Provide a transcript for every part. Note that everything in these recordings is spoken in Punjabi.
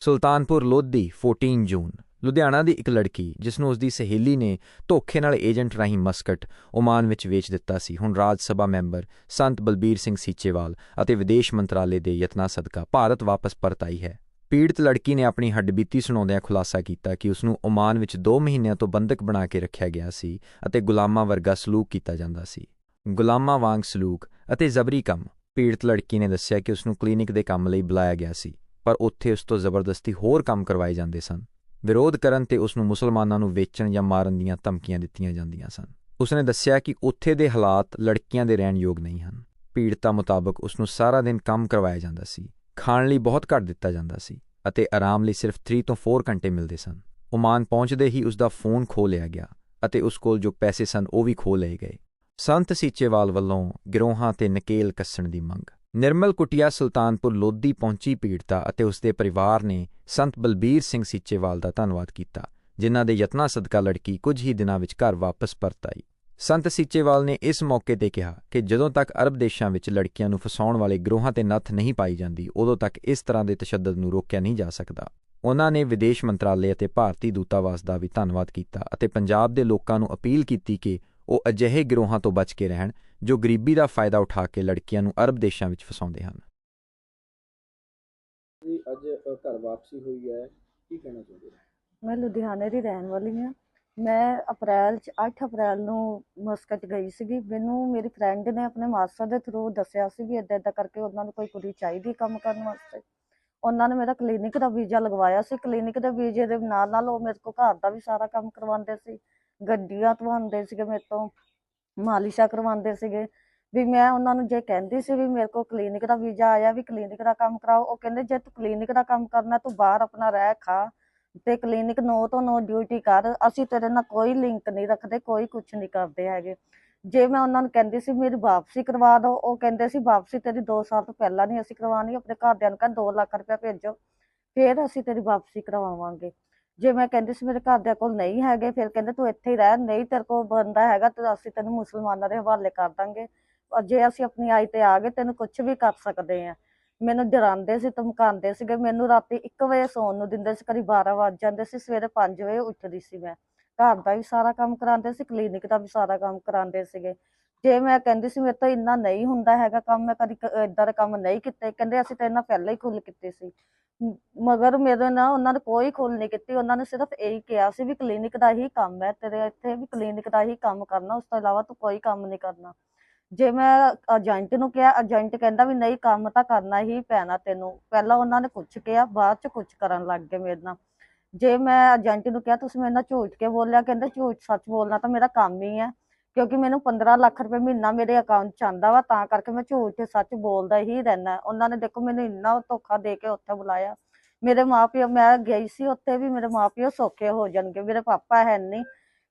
ਸੁਲਤਾਨਪੁਰ ਲੋਧੀ 14 ਜੂਨ। ਲੁਧਿਆਣਾ ਦੀ ਇੱਕ ਲੜਕੀ ਜਿਸ ਨੂੰ ਉਸਦੀ ਸਹੇਲੀ ਨੇ ਧੋਖੇ ਨਾਲ ਏਜੰਟ ਰਾਹੀਂ ਮਸਕਟ ਓਮਾਨ ਵਿੱਚ ਵੇਚ ਦਿੱਤਾ ਸੀ, ਹੁਣ ਰਾਜ ਸਭਾ ਮੈਂਬਰ ਸੰਤ ਬਲਬੀਰ ਸਿੰਘ ਸੀਚੇਵਾਲ ਅਤੇ ਵਿਦੇਸ਼ ਮੰਤਰਾਲੇ ਦੇ ਯਤਨਾਂ ਸਦਕਾ ਭਾਰਤ ਵਾਪਸ ਪਰਤ ਆਈ ਹੈ। ਪੀੜਤ ਲੜਕੀ ਨੇ ਆਪਣੀ ਹੱਡਬੀਤੀ ਸੁਣਾਉਂਦਿਆਂ ਖੁਲਾਸਾ ਕੀਤਾ ਕਿ ਉਸ ਨੂੰ ਓਮਾਨ ਵਿੱਚ 2 ਮਹੀਨਿਆਂ ਤੋਂ ਬੰਦਕ ਬਣਾ ਕੇ ਰੱਖਿਆ ਗਿਆ ਸੀ ਅਤੇ ਗੁਲਾਮਾਂ ਵਰਗਾ ਸਲੂਕ ਕੀਤਾ ਜਾਂਦਾ ਸੀ। ਗੁਲਾਮਾਂ ਵਾਂਗ ਸਲੂਕ ਅਤੇ ਜ਼ਬਰੀ ਕੰਮ, ਪੀੜਤ ਲੜਕੀ ਨੇ ਦੱਸਿਆ ਕਿ ਉਸ ਨੂੰ ਕਲੀਨਿਕ ਦੇ ਕੰਮ ਲਈ ਬੁਲਾਇਆ ਗਿਆ ਸੀ। ਪਰ ਉੱਥੇ ਉਸ ਤੋਂ ਜ਼ਬਰਦਸਤੀ ਹੋਰ ਕੰਮ ਕਰਵਾਏ ਜਾਂਦੇ ਸਨ। ਵਿਰੋਧ ਕਰਨ ਤੇ ਉਸ ਨੂੰ ਮੁਸਲਮਾਨਾਂ ਨੂੰ ਵੇਚਣ ਜਾਂ ਮਾਰਨ ਦੀਆਂ ਧਮਕੀਆਂ ਦਿੱਤੀਆਂ ਜਾਂਦੀਆਂ ਸਨ। ਉਸਨੇ ਦੱਸਿਆ ਕਿ ਉੱਥੇ ਦੇ ਹਾਲਾਤ ਲੜਕੀਆਂ ਦੇ ਰਹਿਣ ਯੋਗ ਨਹੀਂ ਹਨ। ਪੀੜਤਾ ਮੁਤਾਬਕ ਉਸ ਨੂੰ ਸਾਰਾ ਦਿਨ ਕੰਮ ਕਰਵਾਇਆ ਜਾਂਦਾ ਸੀ। ਖਾਣ ਲਈ ਬਹੁਤ ਘੱਟ ਦਿੱਤਾ ਜਾਂਦਾ ਸੀ ਅਤੇ ਆਰਾਮ ਲਈ ਸਿਰਫ 3 ਤੋਂ 4 ਘੰਟੇ ਮਿਲਦੇ ਸਨ। ਓਮਾਨ ਪਹੁੰਚਦੇ ਹੀ ਉਸ ਦਾ ਫੋਨ ਖੋ ਲਿਆ ਗਿਆ ਅਤੇ ਉਸ ਕੋਲ ਜੋ ਪੈਸੇ ਸਨ ਉਹ ਵੀ ਖੋ ਲਏ ਗਏ। ਸੰਤ ਸੀਚੇਵਾਲ ਵੱਲੋਂ ਗਿਰੋਹਾਂ ਤੇ ਨਕੇਲ ਕੱਸਣ ਦੀ ਮੰਗ। ਨਿਰਮਲ ਕੁਟਿਆ ਸੁਲਤਾਨਪੁਰ ਲੋਧੀ ਪਹੁੰਚੀ ਪੀੜਤਾ ਅਤੇ ਉਸਦੇ ਪਰਿਵਾਰ ਨੇ ਸੰਤ ਬਲਬੀਰ ਸਿੰਘ ਸੀਚੇਵਾਲ ਦਾ ਧੰਨਵਾਦ ਕੀਤਾ, ਜਿਨ੍ਹਾਂ ਦੇ ਯਤਨਾਂ ਸਦਕਾ ਲੜਕੀ ਕੁਝ ਹੀ ਦਿਨਾਂ ਵਿੱਚ ਘਰ ਵਾਪਸ ਪਰਤ ਆਈ। ਸੰਤ ਸੀਚੇਵਾਲ ਨੇ ਇਸ ਮੌਕੇ ਤੇ ਕਿਹਾ ਕਿ ਜਦੋਂ ਤੱਕ ਅਰਬ ਦੇਸ਼ਾਂ ਵਿੱਚ ਲੜਕੀਆਂ ਨੂੰ ਫਸਾਉਣ ਵਾਲੇ ਗਰੋਹਾਂ ਤੇ ਨੱਥ ਨਹੀਂ ਪਾਈ ਜਾਂਦੀ, ਉਦੋਂ ਤੱਕ ਇਸ ਤਰ੍ਹਾਂ ਦੇ ਤਸ਼ੱਦਦ ਨੂੰ ਰੋਕਿਆ ਨਹੀਂ ਜਾ ਸਕਦਾ। ਉਹਨਾਂ ਨੇ ਵਿਦੇਸ਼ ਮੰਤਰਾਲੇ ਅਤੇ ਭਾਰਤੀ ਦੂਤਾਵਾਸ ਦਾ ਵੀ ਧੰਨਵਾਦ ਕੀਤਾ ਅਤੇ ਪੰਜਾਬ ਦੇ ਲੋਕਾਂ ਨੂੰ ਅਪੀਲ ਕੀਤੀ ਕਿ ਉਹ ਅਜਿਹੇ ਗਿਰੋਹਾਂ ਤੋਂ ਬਚ ਕੇ ਰਹਿਣ ਜੋ ਗਰੀਬੀ ਦਾ ਫਾਇਦਾ ਉਠਾ ਕੇ ਲੜਕੀਆਂ ਨੂੰ ਅਰਬ ਦੇਸ਼ਾਂ ਵਿੱਚ ਫਸਾਉਂਦੇ ਹਨ। ਜੀ ਅੱਜ ਅ, ਘਰ ਵਾਪਸੀ ਹੋਈ ਹੈ। ਕੀ ਕਹਿਣਾ ਚਾਹੁੰਦੇ ਹੋ? ਮੈਂ ਲੁਧਿਆਣੇ ਦੀ ਰਹਿਣ ਵਾਲੀ ਹਾਂ। ਮੈਂ ਅਪ੍ਰੈਲ ਚ 8 ਅਪ੍ਰੈਲ ਨੂੰ ਮਸਕਟ ਗਈ ਸੀਗੀ। ਮੈਨੂੰ ਮੇਰੀ ਫਰੈਂਡ ਨੇ ਆਪਣੇ ਮਾਸਟਰ ਦੇ ਥਰੂ ਦੱਸਿਆ ਸੀ ਵੀ ਇਦਾਂ ਇਦਾਂ ਕਰਕੇ ਉਹਨਾਂ ਨੂੰ ਕੋਈ ਕੁੜੀ ਚਾਹੀਦੀ ਕੰਮ ਕਰਨ ਵਾਸਤੇ। ਉਹਨਾਂ ਨੇ ਮੇਰਾ ਕਲੀਨਿਕ ਦਾ ਵੀਜ਼ਾ ਲਗਵਾਇਆ ਸੀ। ਕਲੀਨਿਕ ਦੇ ਵੀਜ਼ੇ ਦੇ ਨਾਲ ਨਾਲ ਉਹ ਮੇਰੇ ਕੋਲ ਘਰ ਦਾ ਵੀ ਸਾਰਾ ਕੰਮ ਕਰਵਾਉਂਦੇ ਸੀ। ਗੱਡੀਆਂ ਧਵਾਉਂਦੇ ਸੀਗੇ ਮੇਰੇ ਤੋਂ। ਮਾਲਿਸ਼ਾਂ ਕਰਵਾਉਂਦੇ ਸੀਗੇ, ਵੀ ਮੈਂ ਉਹਨਾਂ ਨੂੰ ਜੇ ਕਹਿੰਦੀ ਸੀ ਵੀ ਮੇਰੇ ਕੋਲ ਕਲੀਨਿਕ ਦਾ ਵੀਜ਼ਾ ਆਇਆ ਵੀ ਕਲੀਨਿਕ ਦਾ ਕੰਮ ਕਰਾਓ, ਉਹ ਕਹਿੰਦੇ ਜੇ ਤੂੰ ਕਲੀਨਿਕ ਦਾ ਕੰਮ ਕਰਨਾ ਤੂੰ ਬਾਹਰ ਆਪਣਾ ਰਹਿ ਖਾ ਤੇ ਕਲੀਨਿਕ 9 ਤੋਂ 9 ਡਿਊਟੀ ਕਰ, ਅਸੀਂ ਤੇਰੇ ਨਾਲ ਕੋਈ ਲਿੰਕ ਨਹੀਂ ਰੱਖਦੇ, ਕੋਈ ਕੁਝ ਨਹੀਂ ਕਰਦੇ ਹੈਗੇ। ਜੇ ਮੈਂ ਉਹਨਾਂ ਨੂੰ ਕਹਿੰਦੀ ਸੀ ਮੇਰੀ ਵਾਪਸੀ ਕਰਵਾ ਦਿਓ ਉਹ ਕਹਿੰਦੇ ਸੀ ਵਾਪਸੀ ਤੇਰੀ 2 ਸਾਲ ਤੋਂ ਪਹਿਲਾਂ ਨਹੀਂ ਅਸੀਂ ਕਰਵਾਉਣੀ, ਆਪਣੇ ਘਰਦਿਆਂ ਨੂੰ ਕਹਿੰਦੇ 2 ਲੱਖ ਰੁਪਇਆ ਭੇਜੋ, ਫਿਰ ਅਸੀਂ ਤੇਰੀ ਵਾਪਸੀ ਕਰਵਾਵਾਂਗੇ। ਜੇ ਮੈਂ ਕਹਿੰਦੀ ਸੀ ਮੇਰੇ ਘਰਦਿਆਂ ਕੋਲ ਨਹੀਂ ਹੈਗੇ, ਫਿਰ ਕਹਿੰਦੇ ਤੂੰ ਇੱਥੇ ਹੀ ਰਹਿ, ਨਹੀਂ ਤੇਰੇ ਕੋਲ ਬੰਦਾ ਹੈਗਾ, ਤੇ ਅਸੀਂ ਤੈਨੂੰ ਮੁਸਲਮਾਨਾਂ ਦੇ ਹਵਾਲੇ ਕਰ ਦਾਂਗੇ। ਜੇ ਅਸੀਂ ਆਪਣੀ ਆਈ ਤੇ ਆ ਗਏ, ਤੈਨੂੰ ਕੁਝ ਵੀ ਕਰ ਸਕਦੇ ਆ। ਮੈਨੂੰ ਡਰਾਉਂਦੇ ਸੀ, ਧਮਕਾਉਂਦੇ ਸੀਗੇ। ਮੈਨੂੰ ਰਾਤੀ 1 ਵਜੇ ਸੌਣ ਨੂੰ ਦਿੰਦੇ ਸੀ, ਕਦੀ 12 ਵੱਜ ਜਾਂਦੇ ਸੀ, ਸਵੇਰੇ 5 ਵਜੇ ਉੱਠਦੀ ਸੀ ਮੈਂ। ਘਰ ਦਾ ਵੀ ਸਾਰਾ ਕੰਮ ਕਰਾਉਂਦੇ ਸੀ, ਕਲੀਨਿਕ ਦਾ ਵੀ ਸਾਰਾ ਕੰਮ ਕਰਾਉਂਦੇ ਸੀਗੇ। ਜੇ ਮੈਂ ਕਹਿੰਦੀ ਸੀ ਮੇਰੇ ਤੋਂ ਇੰਨਾ ਨਹੀਂ ਹੁੰਦਾ ਹੈਗਾ ਕੰਮ, ਮੈਂ ਕਦੀ ਇਦਾਂ ਦੇ ਕੰਮ ਨਹੀਂ ਕੀਤੇ। ਕਹਿੰਦੇ ਅਸੀਂ ਤਾਂ ਇਹਨਾਂ ਪਹਿਲਾਂ ਹੀ ਖੁੱਲ ਕੀਤੇ ਸੀ। ਮਗਰ ਮੇਰੇ ਨਾਲ ਉਹਨਾਂ ਨੇ ਕੋਈ ਖੁੱਲ ਨਹੀਂ ਕੀਤੀ। ਉਹਨਾਂ ਨੇ ਸਿਰਫ ਇਹੀ ਕਿਹਾ ਸੀ ਵੀ ਕਲੀਨਿਕ ਦਾ ਹੀ ਕੰਮ ਹੈ, ਤੇਰੇ ਇੱਥੇ ਵੀ ਕਲੀਨਿਕ ਦਾ ਹੀ ਕੰਮ ਕਰਨਾ, ਉਸ ਤੋਂ ਇਲਾਵਾ ਤੂੰ ਕੋਈ ਕੰਮ ਨਹੀਂ ਕਰਨਾ। ਜੇ ਮੈਂ ਏਜੰਟ ਨੂੰ ਕਿਹਾ, ਏਜੰਟ ਕਹਿੰਦਾ ਵੀ ਨਹੀਂ, ਕੰਮ ਤਾਂ ਕਰਨਾ ਹੀ ਪੈਣਾ ਤੈਨੂੰ। ਪਹਿਲਾਂ ਉਹਨਾਂ ਨੇ ਕੁਝ ਕਿਹਾ ਬਾਅਦ ਚ ਕੁਝ ਕਰਨ ਲੱਗ ਗਏ ਮੇਰੇ ਨਾਲ। ਜੇ ਮੈਂ ਏਜੰਟ ਨੂੰ ਕਿਹਾ, ਤੁਸੀਂ ਮੇਰੇ ਨਾਲ ਝੂਠ ਕੇ ਬੋਲਿਆ? ਕਹਿੰਦੇ ਝੂਠ ਸੱਚ ਬੋਲਣਾ ਤਾਂ ਮੇਰਾ ਕੰਮ ਹੀ ਹੈ। ਕਿਉਂਕਿ ਮੈਨੂੰ 15 ਲੱਖ ਰੁਪਏ ਮਹੀਨਾ ਮੇਰੇ ਅਕਾਊਂਟ ਚ ਆਉਂਦਾ ਵਾ, ਤਾਂ ਕਰਕੇ ਮੈਂ ਝੂਠ ਤੇ ਸੱਚ ਬੋਲਦਾ ਹੀ ਰਹਿਣਾ ਉਹਨਾਂ ਨੇ ਦੇਖੋ ਮੈਨੂੰ ਇੰਨਾ ਧੋਖਾ ਦੇ ਕੇ ਉੱਥੇ ਬੁਲਾਇਆ। ਮੇਰੇ ਮਾਪਿਓ, ਮੈਂ ਗਈ ਸੀ ਉੱਥੇ ਵੀ ਮੇਰੇ ਮਾਪਿਓ ਸੌਖੇ ਹੋ ਜਾਣਗੇ। ਮੇਰੇ ਪਾਪਾ ਹੈ ਨਹੀਂ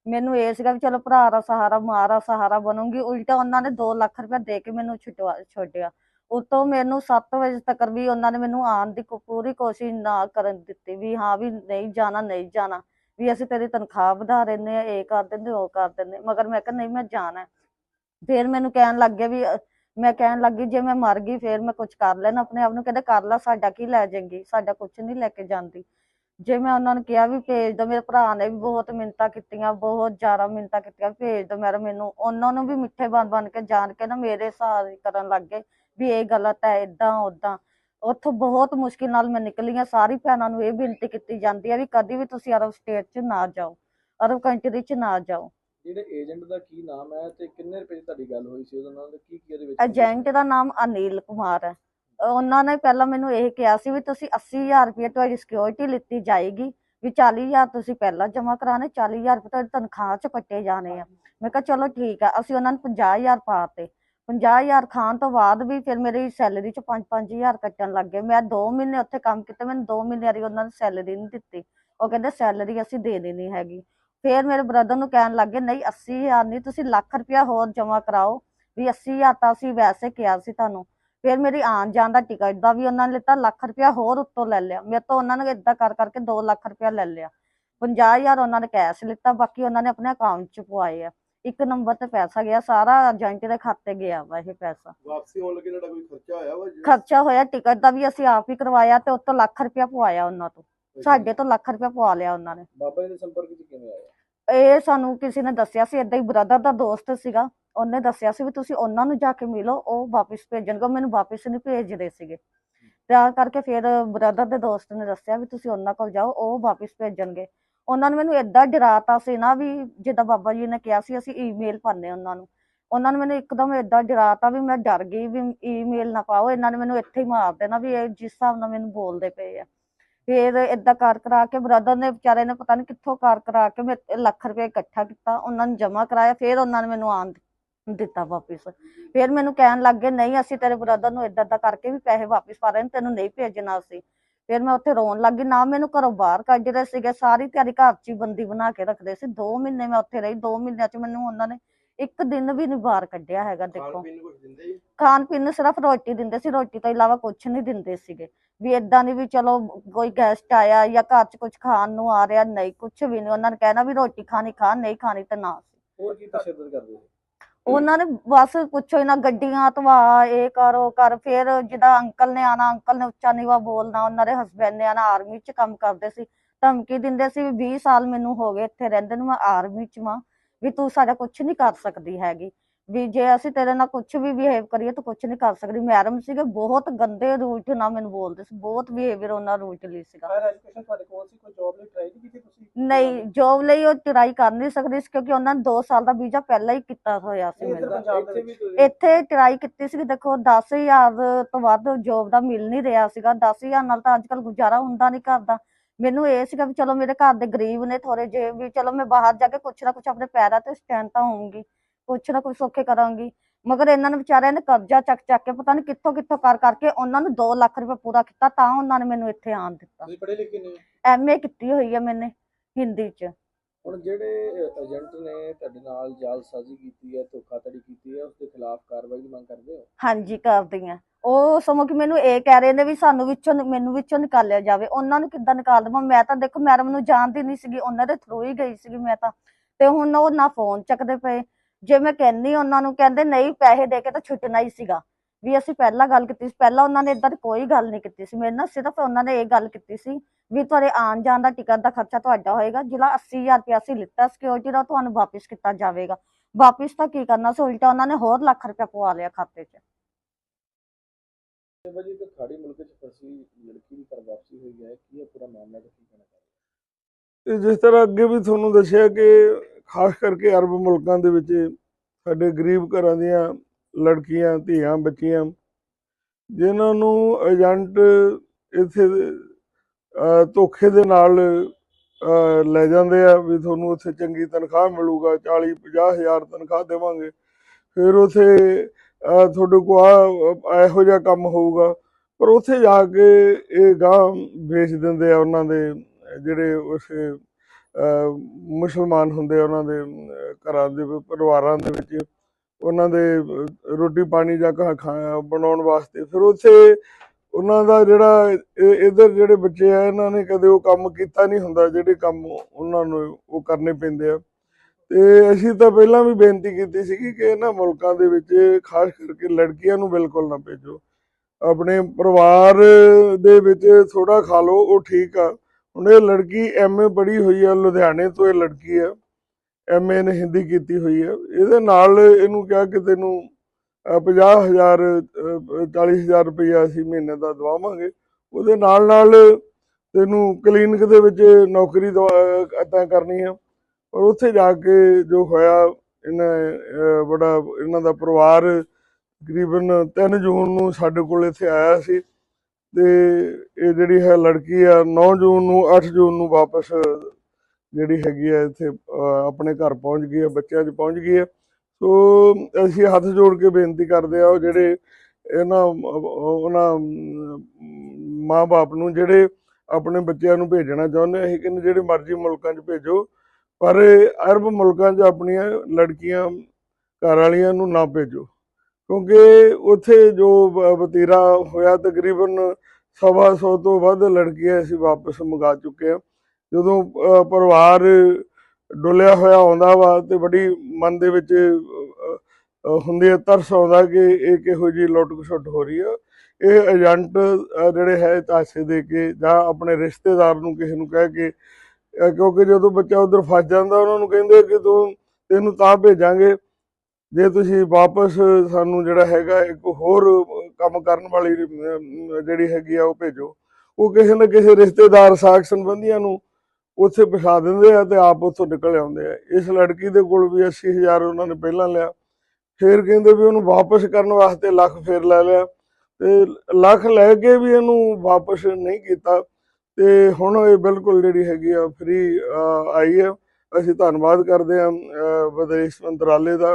ਮੈਨੂੰ ਇਹ ਸੀਗਾ ਵੀ ਚਲੋ ਭਰਾ ਦਾ ਸਹਾਰਾ, ਮਾਂ ਦਾ ਸਹਾਰਾ ਬਣੂੰਗੀ। ਉਲਟਾ ਉਹਨਾਂ ਨੇ 2 ਲੱਖ ਰੁਪਏ ਦੇ ਕੇ ਮੈਨੂੰ ਛੁਡਵਾ ਛੋੜਿਆ ਉਤੋਂ ਮੈਨੂੰ 7 ਵਜੇ ਤੱਕ ਵੀ ਉਹਨਾਂ ਨੇ ਮੈਨੂੰ ਆਉਣ ਦੀ ਪੂਰੀ ਕੋਸ਼ਿਸ਼ ਨਾ ਕਰਨ ਦਿੱਤੀ ਵੀ ਹਾਂ ਵੀ ਨਹੀਂ ਜਾਣਾ ਨਹੀਂ ਜਾਣਾ। ਵੀ ਅਸੀਂ ਤੇਰੀ ਤਨਖਾਹ ਵਧਾ ਦਿੰਦੇ ਆ ਇਹ ਕਰ ਦਿੰਦੇ, ਉਹ ਕਰ ਦਿੰਦੇ। ਮਗਰ ਮੈਂ ਕਿਹਾ, ਨਹੀਂ, ਮੈਂ ਜਾਣਾ ਹੈ। ਫਿਰ ਮੈਨੂੰ ਕਹਿਣ ਲੱਗ ਗਏ ਵੀ ਮੈਂ ਕਹਿਣ ਲੱਗੀ, ਜੇ ਮੈਂ ਮਰ ਗਈ, ਫਿਰ ਮੈਂ ਕੁਝ ਕਰ ਲੈਣਾ ਆਪਣੇ ਆਪ ਨੂੰ। ਕਹਿੰਦੇ, ਕਰ ਲੈ, ਸਾਡਾ ਕੀ ਲੈ ਜਾਏਗੀ? ਸਾਡਾ ਕੁਝ ਨਹੀਂ ਲੈ ਕੇ ਜਾਂਦੀ। ਜੇ ਮੈਂ ਉਹਨਾਂ ਨੂੰ ਕਿਹਾ ਵੀ, ਭੇਜ ਦੋ, ਮੇਰੇ ਭਰਾ ਨੇ ਵੀ ਬਹੁਤ ਮਿੰਨਤਾਂ ਕੀਤੀਆਂ, ਬਹੁਤ ਜ਼ਿਆਦਾ ਮਿੰਨਤਾਂ ਕੀਤੀਆਂ, ਭੇਜ ਦੋ ਮੇਰਾ ਮੈਨੂੰ। ਉਹਨਾਂ ਨੂੰ ਵੀ ਮਿੱਠੇ ਬਣ ਬਣ ਕੇ ਜਾਣ ਕੇ ਨਾ ਮੇਰੇ ਸਹਾਰੇ ਕਰਨ ਲੱਗ ਗਏ ਵੀ, ਇਹ ਗਲਤ ਹੈ ਇਦਾਂ ਉਦਾਂ ਉੱਥੋਂ ਬਹੁਤ ਮੁਸ਼ਕਿਲ ਨਾਲ ਮੈਂ ਨਿਕਲੀ ਹਾਂ। ਸਾਰੀ ਭੈਣਾਂ ਨੂੰ ਇਹ ਬੇਨਤੀ ਕੀਤੀ ਜਾਂਦੀ ਹੈ ਵੀ ਕਦੀ ਵੀ ਤੁਸੀਂ ਅਰਬ ਸਟੇਟ 'ਚ ਨਾ ਜਾਓ ਅਰਬ ਕੰਟਰੀ 'ਚ ਨਾ ਜਾਓ। ਜਿਹੜੇ ਏਜੰਟ ਦਾ ਕੀ ਨਾਮ ਹੈ ਤੇ ਕਿੰਨੇ ਰੁਪਏ ਦੀ ਤੁਹਾਡੀ ਗੱਲ ਹੋਈ ਸੀ ਉਹਦੇ ਨਾਲ? ਤੇ ਕੀ ਕੀ ਉਹਦੇ ਵਿੱਚ ਏਜੰਟ ਦਾ ਨਾਮ ਅਨਿਲ ਕੁਮਾਰ ਹੈ। ਉਹਨਾਂ ਨੇ ਪਹਿਲਾਂ ਮੈਨੂੰ ਇਹ ਕਿਹਾ ਸੀ ਵੀ ਤੁਸੀਂ 80000 ਰੁਪਏ ਤੁਹਾਡੀ ਸਿਕਿਉਰਿਟੀ ਲਿੱਤੀ ਜਾਏਗੀ ਵੀ 40000 ਤੁਸੀਂ ਪਹਿਲਾਂ ਜਮ੍ਹਾਂ ਕਰਾਣੇ 40000 ਰੁਪਏ ਤੁਹਾਡੀ ਤਨਖਾਹ ਚ ਕੱਟੇ ਜਾਣੇ ਆ। ਮੈਂ ਕਿਹਾ ਚਲੋ ਠੀਕ ਆ ਅਸੀਂ ਉਹਨਾਂ ਨੂੰ 50000 ਪਾਤੇ 50000 ਖਾਣ ਤੋਂ ਬਾਅਦ ਵੀ ਫਿਰ ਮੇਰੀ ਸੈਲਰੀ ਚ 5-5000 ਕੱਟਣ ਲੱਗ ਗਏ। ਮੈਂ 2 ਮਹੀਨੇ ਉੱਥੇ ਕੰਮ ਕੀਤਾ, ਮੈਨੂੰ 2 ਮਹੀਨੇ ਦੀ ਉਹਨਾਂ ਨੇ ਸੈਲਰੀ ਨਹੀਂ ਦਿੱਤੀ। ਉਹ ਕਹਿੰਦੇ ਸੈਲਰੀ ਅਸੀਂ ਦੇਣੀ ਨਹੀਂ ਹੈਗੀ। ਫਿਰ ਮੇਰੇ ਬ੍ਰਦਰ ਨੂੰ ਕਹਿਣ ਲੱਗੇ ਨਹੀਂ 80000 ਨਹੀਂ, ਤੁਸੀਂ ਲੱਖ ਰੁਪਇਆ ਹੋਰ ਜਮ੍ਹਾਂ ਕਰਾਓ। ਵੀ 80000 ਤਾਂ ਅਸੀਂ ਵੈਸੇ ਕਿਹਾ ਸੀ ਤੁਹਾਨੂੰ। ਫਿਰ ਮੇਰੀ ਆਉਣ ਜਾਣ ਦਾ ਟਿਕਟ ਦਾ ਵੀ ਉਹਨਾਂ ਨੇ ਲਿੱਤਾ, ਲੱਖ ਰੁਪਇਆ ਹੋਰ ਉੱਤੋਂ ਲੈ ਲਿਆ। ਮੇਰੇ ਤੋਂ ਉਹਨਾਂ ਨੇ ਇਦਾਂ ਕਰ ਕਰਕੇ 2 ਲੱਖ ਰੁਪਇਆ ਲੈ ਲਿਆ। 50000 ਉਹਨਾਂ ਨੇ ਕੈਸ਼ ਲਿੱਤਾ, ਬਾਕੀ ਉਹਨਾਂ ਨੇ ਆਪਣੇ ਅਕਾਊਂਟ 'ਚ ਪਵਾਏ ਆ। ਇੱਕ ਨੰਬਰ ਤੇ ਪੈਸਾ ਗਿਆ ਸਾਰਾ ਏਜੰਟ ਦੇ ਖਾਤੇ ਗਿਆ ਵਾ ਇਹ ਪੈਸਾ। ਵਾਪਸੀ ਹੋਣ ਲੱਗੇ ਤੁਹਾਡਾ ਕੋਈ ਖਰਚਾ ਹੋਇਆ ਵਾ? ਖਰਚਾ ਹੋਇਆ ਟਿਕਟ ਦਾ ਵੀ ਅਸੀਂ ਆਪ ਹੀ ਕਰਵਾਇਆ ਤੇ ਉਤੋਂ ਲੱਖ ਰੁਪਇਆ ਪਵਾਇਆ ਉਹਨਾਂ ਤੋਂ। ਸਾਡੇ ਤੋਂ ਲੱਖ ਰੁਪਇਆ ਪਵਾ ਲਿਆ ਉਹਨਾਂ ਨੇ। ਬਾਬਾ ਜੀ ਦੇ ਸੰਪਰਕ ਵਿੱਚ ਕਿਵੇਂ ਆਇਆ? ਇਹ ਸਾਨੂੰ ਕਿਸੇ ਨੇ ਦੱਸਿਆ ਸੀ ਏਦਾਂ ਹੀ ਬ੍ਰਦਰ ਦਾ ਦੋਸਤ ਸੀਗਾ ਉਹਨੇ ਦੱਸਿਆ ਸੀ ਵੀ ਤੁਸੀਂ ਉਹਨਾਂ ਨੂੰ ਜਾ ਕੇ ਮਿਲੋ ਉਹ ਵਾਪਿਸ ਭੇਜਣਗੇ ਮੈਨੂੰ ਵਾਪਿਸ ਨਹੀਂ ਭੇਜਦੇ ਸੀਗੇ। ਤਾਂ ਕਰਕੇ ਫਿਰ ਬ੍ਰਦਰ ਦੇ ਦੋਸਤ ਨੇ ਦੱਸਿਆ ਵੀ ਤੁਸੀਂ ਉਹਨਾਂ ਕੋਲ ਜਾਓ ਉਹ ਵਾਪਿਸ ਭੇਜਣਗੇ। ਉਹਨਾਂ ਨੇ ਮੈਨੂੰ ਏਦਾਂ ਡਰਾਤਾ ਸੀ ਨਾ ਵੀ ਜਿੱਦਾਂ ਬਾਬਾ ਜੀ ਨੇ ਕਿਹਾ ਸੀ, ਅਸੀਂ ਈਮੇਲ ਪਾਣੇ ਉਹਨਾਂ ਨੂੰ। ਉਹਨਾਂ ਨੇ ਮੈਨੂੰ ਇੱਕਦਮ ਏਦਾਂ ਡਰਾਤਾ ਵੀ ਮੈਂ ਡਰ ਗਈ ਵੀ ਈਮੇਲ ਨਾ ਪਾਓ। ਇਹਨਾਂ ਨੇ ਮੈਨੂੰ ਇੱਥੇ ਹੀ ਮਾਰ ਦੇਣਾ ਵੀ ਇਹ ਜਿਸ ਹਿਸਾਬ ਨਾਲ ਮੈਨੂੰ ਬੋਲਦੇ ਪਏ ਆ। ਫਿਰ ਏਦਾਂ ਕਰ ਕਰਾ ਕੇ ਬ੍ਰਦਰ ਨੇ ਵਿਚਾਰੇ ਨੇ ਪਤਾ ਨਹੀਂ ਕਿੱਥੋਂ ਕਰ ਕਰਾ ਕੇ ਮੈਂ ਲੱਖ ਰੁਪਏ ਇਕੱਠਾ ਕੀਤਾ, ਉਹਨਾਂ ਨੂੰ ਜਮ੍ਹਾਂ ਕਰਾਇਆ, ਫਿਰ ਉਹਨਾਂ ਨੇ ਮੈਨੂੰ ਆਣ ਦਿੱਤਾ ਵਾਪਿਸ। ਫਿਰ ਮੈਨੂੰ ਕਹਿਣ ਲੱਗ ਗਏ, ਨਹੀਂ, ਅਸੀਂ ਤੇਰੇ ਬ੍ਰਦਰ ਨੂੰ ਏਦਾਂ ਏਦਾਂ ਕਰਕੇ ਵੀ ਪੈਸੇ ਵਾਪਿਸ ਪਾ ਰਹੇ ਨੇ, ਤੈਨੂੰ ਨਹੀਂ ਭੇਜਣਾ ਅਸੀਂ। ਫਿਰ ਮੈਂ ਉੱਥੇ ਰੋਣ ਲੱਗੀ ਨਾ ਮੈਨੂੰ ਘਰੋਂ ਬਾਹਰ ਕੱਢ ਰਹੇ ਸੀਗੇ ਸਾਰੀ ਤਿਆਰੀ ਘਰ 'ਚ ਹੀ ਬੰਦੀ ਬਣਾ ਕੇ ਰੱਖਦੇ ਸੀ। 2 ਮਹੀਨੇ ਮੈਂ ਉੱਥੇ ਰਹੀ 2 ਮਹੀਨਿਆਂ 'ਚ ਮੈਨੂੰ ਉਹਨਾਂ ਨੇ ਇੱਕ ਦਿਨ ਵੀ ਨਹੀਂ ਬਾਹਰ ਕੱਢਿਆ ਹੈਗਾ ਦੇਖੋ। ਖਾਣ ਪੀਣ ਨੂੰ ਸਿਰਫ ਰੋਟੀ ਦਿੰਦੇ ਸੀ ਰੋਟੀ ਤੋਂ ਇਲਾਵਾ ਕੁਝ ਨਹੀਂ ਦਿੰਦੇ ਸੀਗੇ। ਵੀ ਏਦਾਂ ਨਹੀਂ ਵੀ ਚਲੋ ਕੋਈ ਗੈਸਟ ਆਇਆ ਜਾਂ ਘਰ 'ਚ ਕੁਝ ਖਾਣ ਨੂੰ ਆ ਰਿਹਾ ਨਹੀਂ ਕੁਝ ਵੀ ਨਹੀਂ। ਉਹਨਾਂ ਨੇ ਕਹਿਣਾ ਵੀ ਰੋਟੀ ਖਾਣੀ ਖਾ ਨਹੀਂ ਖਾਣੀ ਤਾਂ ਨਾ। ਹੋਰ ਕੀ ਤਸ਼ੱਦਦ ਕਰਦੇ ਉਹਨਾਂ ਨੇ ਬਸ ਪੁੱਛੋ ਹੀ ਨਾ ਗੱਡੀਆਂ ਧਵਾ ਇਹ ਕਰੋ ਕਰ, ਫਿਰ ਜਿੱਦਾਂ ਅੰਕਲ ਨੇ ਆਣਾ ਅੰਕਲ ਨੇ ਉੱਚਾ ਨੀਵਾ ਬੋਲਣਾ, ਉਹਨਾਂ ਦੇ ਹਸਬੰਡ ਨੇ ਆਣਾ ਆਰਮੀ 'ਚ ਕੰਮ ਕਰਦੇ ਸੀ। ਧਮਕੀ ਦਿੰਦੇ ਸੀ ਵੀ 20 ਸਾਲ ਮੈਨੂੰ ਹੋ ਗਏ ਇੱਥੇ ਰਹਿੰਦੇ ਨੂੰ, ਮੈਂ ਆਰਮੀ 'ਚ ਵਾਂ, ਵੀ ਤੂੰ ਸਾਡਾ ਕੁਝ ਨਹੀਂ ਕਰ ਸਕਦੀ ਹੈਗੀ। ਵੀ ਜੇ ਅਸੀਂ ਤੇਰੇ ਨਾਲ ਕੁਝ ਵੀ ਬਿਹੇਵ ਕਰੀਏ ਤਾਂ ਕੁਝ ਨਹੀਂ ਕਰ ਸਕਦੀ। ਮੈਡਮ ਸੀਗੇ ਬਹੁਤ ਗੰਦੇ ਰੂਟ ਨਾਲ ਮੈਨੂੰ ਬੋਲਦੇ ਸੀ ਬਹੁਤ ਬਿਹੇਵੀਅਰ ਉਹਨਾਂ ਰੂਟਲੀ ਸੀਗਾ। ਹਾਇਰ ਐਜੂਕੇਸ਼ਨ ਤੁਹਾਡੇ ਕੋਲ ਸੀ ਕੋਈ ਜੌਬ ਲਈ ਟਰਾਈ ਨਹੀਂ ਕੀਤੀ ਤੁਸੀਂ? ਨਹੀਂ ਜੋਬ ਲਈ ਉਹ ਟਰਾਈ ਕਰ ਨਹੀਂ ਸਕਦੀ ਸੀ ਕਿਉਂਕਿ ਉਹਨਾਂ ਨੇ 2 ਸਾਲ ਦਾ ਵੀਜ਼ਾ ਪਹਿਲਾਂ ਹੀ ਕੀਤਾ ਹੋਇਆ ਸੀ ਮੈਨੂੰ। ਇੱਥੇ ਟਰਾਈ ਕੀਤੀ ਸੀ ਦੇਖੋ 10000 ਤੋਂ ਵੱਧ ਜੋਬ ਦਾ ਮਿਲ ਨਹੀਂ ਰਿਹਾ ਸੀਗਾ। 10000 ਨਾਲ ਤਾਂ ਅੱਜਕੱਲ ਗੁਜ਼ਾਰਾ ਹੁੰਦਾ ਨਹੀਂ ਘਰ ਦਾ ਮੈਨੂੰ ਇਹ ਸੀਗਾ ਵੀ ਚਲੋ ਮੇਰੇ ਘਰ ਦੇ ਗਰੀਬ ਨੇ ਥੋੜੇ ਜਿਹੇ ਵੀ ਚਲੋ ਮੈਂ ਬਾਹਰ ਜਾ ਕੇ ਕੁਛ ਨਾ ਕੁਛ ਆਪਣੇ ਪੈਰਾਂ ਤੇ ਸਟੈਂਡ ਤਾਂ ਹੋਊਂਗੀ। ਕੁਛ ਨਾ ਕੁਛ ਸੌਖੇ ਕਰਾਂਗੀ। ਮਗਰ ਇਹਨਾਂ ਨੇ ਵਿਚਾਰਿਆਂ ਨੇ ਕਰਜ਼ਾ ਚੱਕ ਚੱਕ ਕੇ ਪਤਾ ਨਹੀਂ ਕਿੱਥੋਂ ਕਿੱਥੋਂ ਕਰ ਕਰਕੇ ਉਹਨਾਂ ਨੂੰ 2 ਲੱਖ ਰੁਪਏ ਪੂਰਾ ਕੀਤਾ ਤਾਂ ਉਹਨਾਂ ਨੇ ਮੈਨੂੰ ਇੱਥੇ ਆਣ ਦਿੱਤਾ। ਤੁਸੀਂ ਪੜ੍ਹੇ ਲਿਖੇ ਨੇ? ਐਮਏ ਕੀਤੀ ਹੋਈ ਹੈ ਮੈਨੇ ਹਿੰਦੀ 'ਚ। ਹੁਣ ਜਿਹੜੇ ਏਜੰਟ ਨੇ ਤੁਹਾਡੇ ਨਾਲ ਜਾਲਸਾਜ਼ੀ ਕੀਤੀ ਹੈ ਧੋਖਾਧੜੀ ਕੀਤੀ ਹੈ ਉਸ ਦੇ ਖਿਲਾਫ ਕਾਰਵਾਈ ਦੀ ਮੰਗ ਕਰਦੇ ਹੋ? ਹਾਂਜੀ ਕਰਦੀ ਆ ਉਹ ਸਮਾਂ ਕਿ ਮੈਨੂੰ ਇਹ ਕਹਿ ਰਹੇ ਨੇ ਵੀ ਸਾਨੂੰ ਵਿੱਚੋਂ ਮੈਨੂੰ ਵਿੱਚੋਂ ਨਿਕਾਲਿਆ ਜਾਵੇ। ਉਹਨਾਂ ਨੂੰ ਕਿੱਦਾਂ ਨਿਕਾਲ ਦੇਵਾਂ? ਮੈਂ ਤਾਂ ਦੇਖੋ ਮੈਡਮ ਨੂੰ ਜਾਣਦੀ ਨਹੀਂ ਸੀਗੀ। ਉਹਨਾਂ ਦੇ ਥਰੂ ਹੀ ਗਈ ਸੀਗੀ ਮੈਂ ਤਾਂ। ਤੇ ਹੁਣ ਉਹ ਨਾ ਫੋਨ ਚੱਕਦੇ ਪਏ। ਜੇ ਮੈਂ ਕਹਿੰਨੀ ਉਹਨਾਂ ਨੂੰ, ਕਹਿੰਦੇ ਨਹੀਂ ਪੈਸੇ ਦੇ ਕੇ ਤਾਂ ਛੁੱਟਣਾ ਹੀ ਸੀਗਾ। ਵੀ ਅਸੀਂ ਪਹਿਲਾਂ ਗੱਲ ਕੀਤੀ ਸੀ, ਪਹਿਲਾਂ ਉਹਨਾਂ ਨੇ ਇਦਾਂ ਦੀ ਕੋਈ ਗੱਲ ਨਹੀਂ ਕੀਤੀ ਸੀ। ਮੇਰੇ ਨਾਲ ਸਿਰਫ ਉਹਨਾਂ ਨੇ ਇਹ ਗੱਲ ਕੀਤੀ ਸੀ ਵੀ ਤੁਹਾਡੇ ਆਉਣ ਜਾਣ ਦਾ ਟਿਕਟ ਦਾ ਖਰਚਾ ਤੁਹਾਡਾ ਹੋਏਗਾ, ਜਿਹੜਾ 80000 ਰੁਪਇਆ ਅਸੀਂ ਲਿੱਤਾ ਸਿਕਿਉਰਿਟੀ ਦਾ ਤੁਹਾਨੂੰ ਵਾਪਿਸ ਕੀਤਾ ਜਾਵੇਗਾ। ਵਾਪਿਸ ਤਾਂ ਕੀ ਕਰਨਾ ਸੀ, ਉਲਟਾ ਉਹਨਾਂ ਨੇ ਹੋਰ ਲੱਖ ਰੁਪਇਆ ਪਵਾ ਲਿਆ ਖਾਤੇ 'ਚ। ਤੇ ਤੇ ਖਾੜੀ ਮੁਲਕ ਚ ਫਸੀ ਲੜਕੀ ਦੀ ਘਰ ਵਾਪਸੀ ਹੋਈ ਹੈ, ਕੀ ਹੈ ਪੂਰਾ ਮਾਮਲਾ ਕੀ ਕਹਿਣਾ ਤੇ ਜਿਸ ਤਰ੍ਹਾਂ ਅੱਗੇ ਵੀ ਤੁਹਾਨੂੰ ਦੱਸਿਆ ਕਿ ਖਾਸ ਕਰਕੇ ਅਰਬ ਮੁਲਕਾਂ ਦੇ ਵਿੱਚ ਸਾਡੇ ਗਰੀਬ ਘਰਾਂ ਦੀਆਂ ਲੜਕੀਆਂ, ਧੀਆਂ, ਬੱਚੀਆਂ, ਜਿਨ੍ਹਾਂ ਨੂੰ ਏਜੰਟ ਇੱਥੇ ਧੋਖੇ ਦੇ ਨਾਲ ਲੈ ਜਾਂਦੇ ਆ ਵੀ ਤੁਹਾਨੂੰ ਉੱਥੇ ਚੰਗੀ ਤਨਖਾਹ ਮਿਲੂਗਾ 40 50 ਹਜ਼ਾਰ ਤਨਖਾਹ ਦੇਵਾਂਗੇ, ਫਿਰ ਉੱਥੇ ਤੁਹਾਡੇ ਕੋਲ ਆ ਇਹੋ ਜਿਹਾ ਕੰਮ ਹੋਊਗਾ, ਪਰ ਉੱਥੇ ਜਾ ਕੇ ਇਹ ਗਾਂ ਵੇਚ ਦਿੰਦੇ ਆ ਉਹਨਾਂ ਦੇ ਜਿਹੜੇ ਉਸ ਮੁਸਲਮਾਨ ਹੁੰਦੇ ਆ, ਉਹਨਾਂ ਦੇ ਘਰਾਂ ਦੇ ਪਰਿਵਾਰਾਂ ਦੇ ਵਿੱਚ ਉਹਨਾਂ ਦੇ ਰੋਟੀ ਪਾਣੀ ਜਾਂ ਖਾ- ਬਣਾਉਣ ਵਾਸਤੇ ਫਿਰ ਉੱਥੇ ਉਹਨਾਂ ਦਾ ਜਿਹੜਾ ਇਹ- ਇੱਧਰ ਜਿਹੜੇ ਬੱਚੇ ਆ, ਇਹਨਾਂ ਨੇ ਕਦੇ ਉਹ ਕੰਮ ਕੀਤਾ ਨਹੀਂ ਹੁੰਦਾ, ਜਿਹੜੇ ਕੰਮ ਉਹਨਾਂ ਨੂੰ ਉਹ ਕਰਨੇ ਪੈਂਦੇ ਆ। ਤੇ ਅਸੀਂ ਤਾਂ ਪਹਿਲਾਂ ਵੀ ਬੇਨਤੀ ਕੀਤੀ ਸੀਗੀ ਕਿ ਇਹਨਾਂ ਮੁਲਕਾਂ ਦੇ ਵਿੱਚ ਖਾਸ ਕਰਕੇ ਲੜਕੀਆਂ ਨੂੰ ਬਿਲਕੁਲ ਨਾ ਭੇਜੋ। ਆਪਣੇ ਪਰਿਵਾਰ ਦੇ ਵਿੱਚ ਥੋੜਾ ਖਾ ਲਓ, ਉਹ ਠੀਕ ਆ। ਹੁਣ ਇਹ ਲੜਕੀ ਐਮਏ ਪੜ੍ਹੀ ਹੋਈ ਆ, ਲੁਧਿਆਣੇ ਤੋਂ ਇਹ ਲੜਕੀ ਆ। ਐਮਏ ਨੇ ਹਿੰਦੀ ਕੀਤੀ ਹੋਈ ਹੈ ਇਹਦੇ ਨਾਲ ਇਹਨੂੰ ਕਿਹਾ ਕਿ ਤੈਨੂੰ 50000 40000 ਰੁਪਇਆ ਅਸੀਂ ਮਹੀਨੇ ਦਾ ਦਵਾਵਾਂਗੇ। ਉਹਦੇ ਨਾਲ ਨਾਲ ਤੈਨੂੰ ਕਲੀਨਿਕ ਦੇ ਵਿੱਚ ਨੌਕਰੀ ਦਵਾ- ਅਦਾ ਕਰਨੀ ਹੈ ਪਰ ਉੱਥੇ ਜਾ ਕੇ ਜੋ ਹੋਇਆ, ਇਹਨਾਂ ਬੜਾ ਇਹਨਾਂ ਦਾ ਪਰਿਵਾਰ ਤਕਰੀਬਨ 3 ਜੂਨ ਨੂੰ ਸਾਡੇ ਕੋਲ ਇੱਥੇ ਆਇਆ ਸੀ। ਤੇ ਇਹ ਜਿਹੜੀ ਹੈ ਲੜਕੀ ਆ 9 ਜੂਨ ਨੂੰ 8 ਜੂਨ ਨੂੰ ਵਾਪਸ ਜਿਹੜੀ ਹੈਗੀ ਆ, ਇੱਥੇ ਆਪਣੇ ਘਰ ਪਹੁੰਚ ਗਈ ਆ, ਬੱਚਿਆਂ 'ਚ ਪਹੁੰਚ ਗਈ ਆ। ਸੋ ਅਸੀਂ ਹੱਥ ਜੋੜ ਕੇ ਬੇਨਤੀ ਕਰਦੇ ਆ, ਉਹ ਜਿਹੜੇ ਇਹਨਾਂ, ਉਹਨਾਂ ਮਾਂ-ਬਾਪ ਨੂੰ ਜਿਹੜੇ ਆਪਣੇ ਬੱਚਿਆਂ ਨੂੰ ਭੇਜਣਾ ਚਾਹੁੰਦੇ ਅਸੀਂ ਕਹਿੰਦੇ ਜਿਹੜੇ ਮਰਜ਼ੀ ਮੁਲਕਾਂ 'ਚ ਭੇਜੋ, ਪਰ ਅਰਬ ਮੁਲਕਾਂ 'ਚ ਆਪਣੀਆਂ ਲੜਕੀਆਂ ਘਰ ਵਾਲੀਆਂ ਨੂੰ ਨਾ ਭੇਜੋ। ਕਿਉਂਕਿ ਉੱਥੇ ਜੋ ਬਤੀਰਾ ਹੋਇਆ ਤਕਰੀਬਨ ਸਵਾ ਸੌ ਤੋਂ ਵੱਧ ਲੜਕੀਆਂ ਅਸੀਂ ਵਾਪਸ ਮੰਗਾ ਚੁੱਕੇ ਹਾਂ। ਜਦੋਂ ਪਰਿਵਾਰ ਡੁੱਲਿਆ ਹੋਇਆ ਆਉਂਦਾ ਵਾ ਤੇ ਬੜੀ ਮਨ ਦੇ ਵਿੱਚ ਹੁੰਦੀ ਹੈ ਤਰਸ ਆਉਂਦਾ ਕਿ ਇਹ ਕਿਹੋ ਜੀ ਲੁੱਟ ਖਸੁੱਟ ਹੋ ਰਹੀ ਆ। ਇਹ ਏਜੰਟ ਜਿਹੜੇ ਹੈ ਤਾਸੇ ਦੇ ਕੇ ਜਾਂ ਆਪਣੇ ਰਿਸ਼ਤੇਦਾਰ ਨੂੰ ਕਿਸੇ ਨੂੰ ਕਹਿ ਕੇ ਕਿਉਂਕਿ ਜਦੋਂ ਬੱਚਾ ਉਧਰ ਫਸ ਜਾਂਦਾ ਉਹਨਾਂ ਨੂੰ ਕਹਿੰਦੇ ਕਿ ਤੂੰ, ਤੈਨੂੰ ਤਾਂ ਭੇਜਾਂਗੇ। ਜੇ ਤੁਸੀਂ ਵਾਪਸ ਸਾਨੂੰ ਜਿਹੜਾ ਹੈਗਾ ਇੱਕ ਹੋਰ ਕੰਮ ਕਰਨ ਵਾਲੀ ਜਿਹੜੀ ਹੈਗੀ ਆ ਉਹ ਭੇਜੋ। ਉਹ ਕਿਸੇ ਨਾ ਕਿਸੇ ਰਿਸ਼ਤੇਦਾਰ, ਸਾਖ ਸੰਬੰਧੀਆਂ ਨੂੰ ਉੱਥੇ ਪਛਾ ਦਿੰਦੇ ਆ ਤੇ ਆਪ ਉੱਥੋਂ ਨਿਕਲ ਆਉਂਦੇ ਆ। ਇਸ ਲੜਕੀ ਦੇ ਕੋਲ ਵੀ 80000 ਉਹਨਾਂ ਨੇ ਪਹਿਲਾਂ ਲਿਆ। ਫਿਰ ਕਹਿੰਦੇ ਵੀ ਉਹਨੂੰ ਵਾਪਸ ਕਰਨ ਵਾਸਤੇ ਲੱਖ ਫੇਰ ਲੈ ਲਿਆ। ਤੇ ਲੱਖ ਲੈ ਕੇ ਵੀ ਇਹਨੂੰ ਵਾਪਸ ਨਹੀਂ ਕੀਤਾ। ਤੇ ਹੁਣ ਇਹ ਬਿਲਕੁਲ ਜਿਹੜੀ ਹੈਗੀ ਆ ਫ੍ਰੀ ਆਈ ਹੈ ਅਸੀਂ ਧੰਨਵਾਦ ਕਰਦੇ ਹਾਂ ਵਿਦੇਸ਼ ਮੰਤਰਾਲੇ ਦਾ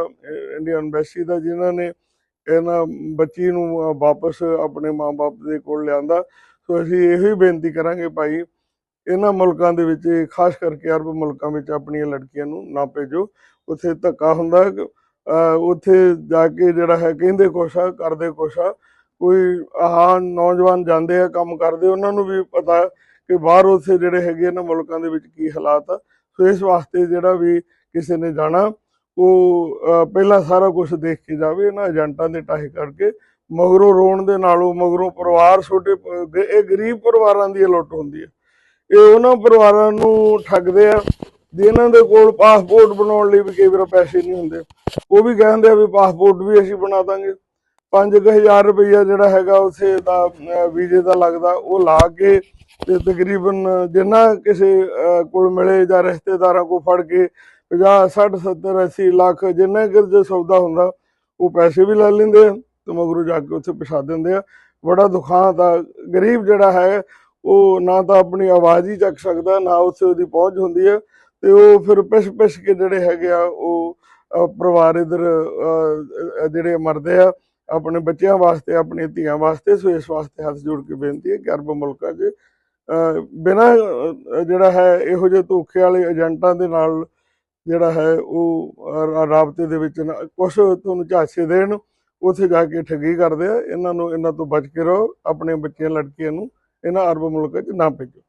ਇੰਡੀਅਨ ਐਮਬੈਸੀ ਦਾ, ਜਿਨ੍ਹਾਂ ਨੇ ਇਹਨਾਂ ਬੱਚੀ ਨੂੰ ਵਾਪਸ ਆਪਣੇ ਮਾਪੇ ਦੇ ਕੋਲ ਲਿਆਂਦਾ। ਸੋ ਅਸੀਂ ਇਹੋ ਹੀ ਬੇਨਤੀ ਕਰਾਂਗੇ ਭਾਈ, ਇਹਨਾਂ ਮੁਲਕਾਂ ਦੇ ਵਿੱਚ, ਖਾਸ ਕਰਕੇ ਅਰਬ ਮੁਲਕਾਂ ਵਿੱਚ ਆਪਣੀਆਂ ਲੜਕੀਆਂ ਨੂੰ ਨਾ ਭੇਜੋ। ਉੱਥੇ ਧੱਕਾ ਹੁੰਦਾ ਉੱਥੇ ਜਾ ਕੇ ਜਿਹੜਾ ਹੈ, ਕਹਿੰਦੇ ਕੁਛ ਆ, ਕਰਦੇ ਕੁਛ ਆ। ਕੋਈ ਆਹ ਨੌਜਵਾਨ ਜਾਂਦੇ ਆ, ਕੰਮ ਕਰਦੇ, ਉਹਨਾਂ ਨੂੰ ਵੀ ਪਤਾ ਕਿ ਬਾਹਰ ਉੱਥੇ ਜਿਹੜੇ ਹੈਗੇ ਇਹਨਾਂ ਮੁਲਕਾਂ ਦੇ ਵਿੱਚ ਕੀ ਹਾਲਾਤ ਆ। ਸੋ ਇਸ ਵਾਸਤੇ ਜਿਹੜਾ ਵੀ ਕਿਸੇ ਨੇ ਜਾਣਾ, ਉਹ ਪਹਿਲਾਂ ਸਾਰਾ ਕੁਝ ਦੇਖ ਕੇ ਜਾਵੇ ਇਹਨਾਂ ਏਜੰਟਾਂ ਦੇ ਟਾਹੇ ਕਰਕੇ। ਮਗਰੋਂ ਰੋਣ ਦੇ ਨਾਲੋਂ ਮਗਰੋਂ ਪਰਿਵਾਰ ਛੋਟੇ ਇਹ ਗਰੀਬ ਪਰਿਵਾਰਾਂ ਦੀ ਇਹ ਲੁੱਟ ਹੁੰਦੀ ਹੈ। ਇਹ ਉਹਨਾਂ ਪਰਿਵਾਰਾਂ ਨੂੰ ਠੱਗਦੇ ਆ ਜਿਨ੍ਹਾਂ ਦੇ ਕੋਲ ਪਾਸਪੋਰਟ ਬਣਾਉਣ ਲਈ ਵੀ ਕਈ ਵਾਰ ਪੈਸੇ ਨਹੀਂ ਹੁੰਦੇ। ਉਹ ਵੀ ਕਹਿੰਦੇ ਆ ਵੀ ਪਾਸਪੋਰਟ ਵੀ ਅਸੀਂ ਬਣਾ ਦਾਂਗੇ। 5000 ਰੁਪਈਆ ਜਿਹੜਾ ਹੈਗਾ ਉਥੇ ਦਾ ਵੀਜ਼ੇ ਦਾ ਲੱਗਦਾ, ਉਹ ਲਾ ਕੇ ਤੇ ਤਕਰੀਬਨ ਜਿੰਨਾ ਕਿਸੇ ਕੋਲ ਮਿਲੇ ਜਾਂ ਰਿਸ਼ਤੇਦਾਰਾਂ ਕੋਲ ਫੜ ਕੇ 50 60 70 80 ਲੱਖ ਜਿੰਨਾ ਕਿ ਜੇ ਸੌਦਾ ਹੁੰਦਾ, ਉਹ ਪੈਸੇ ਵੀ ਲੈ ਲੈਂਦੇ ਆ ਤੇ ਮਗਰੋਂ ਜਾ ਕੇ ਉੱਥੇ ਪਛਾ ਦਿੰਦੇ ਆ। ਬੜਾ ਦੁਖਾਂਤ ਆ। ਗਰੀਬ ਜਿਹੜਾ ਹੈ, ਉਹ ਨਾ ਤਾਂ ਆਪਣੀ ਆਵਾਜ਼ ਹੀ ਚੱਕ ਸਕਦਾ, ਨਾ ਉੱਥੇ ਉਹਦੀ ਪਹੁੰਚ ਹੁੰਦੀ ਹੈ ਤੇ ਉਹ ਫਿਰ ਪਿਛ ਪਿਛ ਕੇ ਜਿਹੜੇ ਹੈਗੇ ਆ, ਉਹ ਪਰਿਵਾਰ ਇਧਰ ਜਿਹੜੇ ਮਰਦੇ ਆ, ਆਪਣੇ ਬੱਚਿਆਂ ਵਾਸਤੇ, ਆਪਣੀਆਂ ਧੀਆਂ ਵਾਸਤੇ, ਸੋ ਇਸ ਵਾਸਤੇ ਹੱਥ ਜੋੜ ਕੇ ਬੇਨਤੀ ਹੈ ਕਿ ਅਰਬ ਮੁਲਕਾਂ 'ਚ ਬਿਨਾ ਜਿਹੜਾ ਹੈ, ਇਹੋ ਜਿਹੇ ਧੋਖੇ ਵਾਲੇ ਏਜੰਟਾਂ ਦੇ ਨਾਲ ਜਿਹੜਾ ਹੈ, ਉਹ ਰਾਬਤੇ ਦੇ ਵਿੱਚ ਨਾ- ਕੁਛ ਤੁਹਾਨੂੰ ਝਾਂਸੇ ਦੇਣ, ਉੱਥੇ ਜਾ ਕੇ ਠੱਗੀ ਕਰਦੇ ਆ। ਇਹਨਾਂ ਨੂੰ, ਇਹਨਾਂ ਤੋਂ ਬਚ ਕੇ ਰਹੋ, ਆਪਣੇ ਬੱਚਿਆਂ, ਲੜਕੀਆਂ ਨੂੰ, ਇਹਨਾਂ ਅਰਬ ਮੁਲਕਾਂ 'ਚ ਨਾ ਭੇਜੋ।